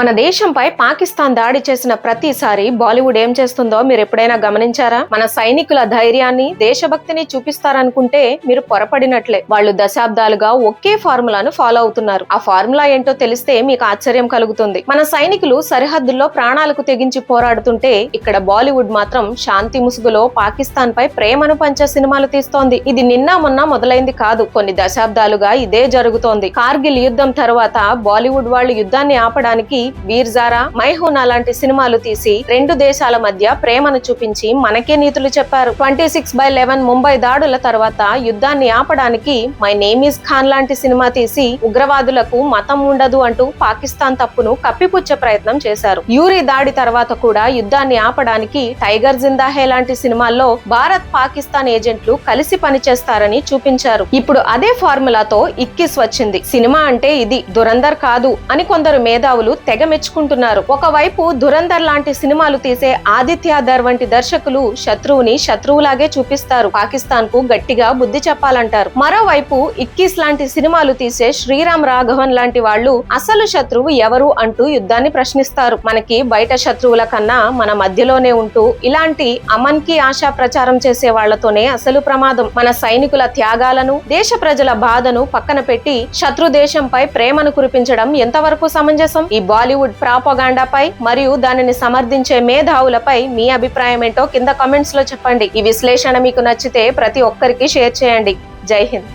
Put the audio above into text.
మన దేశంపై పాకిస్తాన్ దాడి చేసిన ప్రతిసారి బాలీవుడ్ ఏం చేస్తుందో మీరు ఎప్పుడైనా గమనించారా? మన సైనికుల ధైర్యాన్ని దేశభక్తిని చూపిస్తారనుకుంటే మీరు పొరపడినట్లే. వాళ్ళు దశాబ్దాలుగా ఒకే ఫార్ములాను ఫాలో అవుతున్నారు. ఆ ఫార్ములా ఏంటో తెలిస్తే మీకు ఆశ్చర్యం కలుగుతుంది. మన సైనికులు సరిహద్దుల్లో ప్రాణాలకు తెగించి పోరాడుతుంటే ఇక్కడ బాలీవుడ్ మాత్రం శాంతి ముసుగులో పాకిస్తాన్ పై ప్రేమను పంచే సినిమాలు తీస్తోంది. ఇది నిన్న మొన్న మొదలైంది కాదు కొన్ని దశాబ్దాలుగా ఇదే జరుగుతోంది. కార్గిల్ యుద్ధం తర్వాత బాలీవుడ్ వాళ్ళు యుద్ధాన్ని ఆపడానికి వీర్జారా మైహూనా లాంటి సినిమాలు తీసి రెండు దేశాల మధ్య ప్రేమను చూపించి మనకే నీతులు చెప్పారు. Twenty six by eleven Mumbai దాడుల తర్వాత యుద్ధాన్ని ఆపడానికి మై నేమ్ ఇస్ ఖాన్ లాంటి సినిమా తీసి ఉగ్రవాదులకు మతం ఉండదు అంటూ పాకిస్తాన్ తప్పును కప్పిపుచ్చే ప్రయత్నం చేశారు. యూరి దాడి తర్వాత కూడా యుద్ధాన్ని ఆపడానికి టైగర్ జిందాహే లాంటి సినిమాల్లో భారత్ పాకిస్తాన్ ఏజెంట్లు కలిసి పనిచేస్తారని చూపించారు. ఇప్పుడు అదే ఫార్ములాతో ఇక్కిస్ వచ్చింది. సినిమా అంటే ఇది దురందర్ కాదు అని కొందరు మేధావులు తెగ మెచ్చుకుంటున్నారు ఒకవైపు దురందర్ లాంటి సినిమాలు తీసే ఆదిత్యాధర్ వంటి దర్శకులు శత్రువుని శత్రువులాగే చూపిస్తారు. పాకిస్తాన్కు గట్టిగా బుద్ధి చెప్పాలంటారు. మరోవైపు ఇక్కీస్ లాంటి సినిమాలు తీసే శ్రీరామ్ రాఘవన్ లాంటి వాళ్ళు అసలు శత్రువు ఎవరు అంటూ యుద్ధాన్ని ప్రశ్నిస్తారు. మనకి బయట శత్రువుల కన్నా మన మధ్యలోనే ఉంటూ ఇలాంటి అమన్కి ఆశా ప్రచారం చేసే వాళ్ళతోనే అసలు ప్రమాదం. మన సైనికుల త్యాగాలను దేశ ప్రజల బాధను పక్కన పెట్టి శత్రు దేశంపై ప్రేమను కురిపించడం ఎంతవరకు సమంజసం? ఈ బాలీవుడ్ ప్రాపగాండాపై మరియు దానిని సమర్థించే మేధావులపై మీ అభిప్రాయం ఏంటో కింద కామెంట్స్లో చెప్పండి. ఈ విశ్లేషణ మీకు నచ్చితే ప్రతి ఒక్కరికి షేర్ చేయండి. జై హింద్.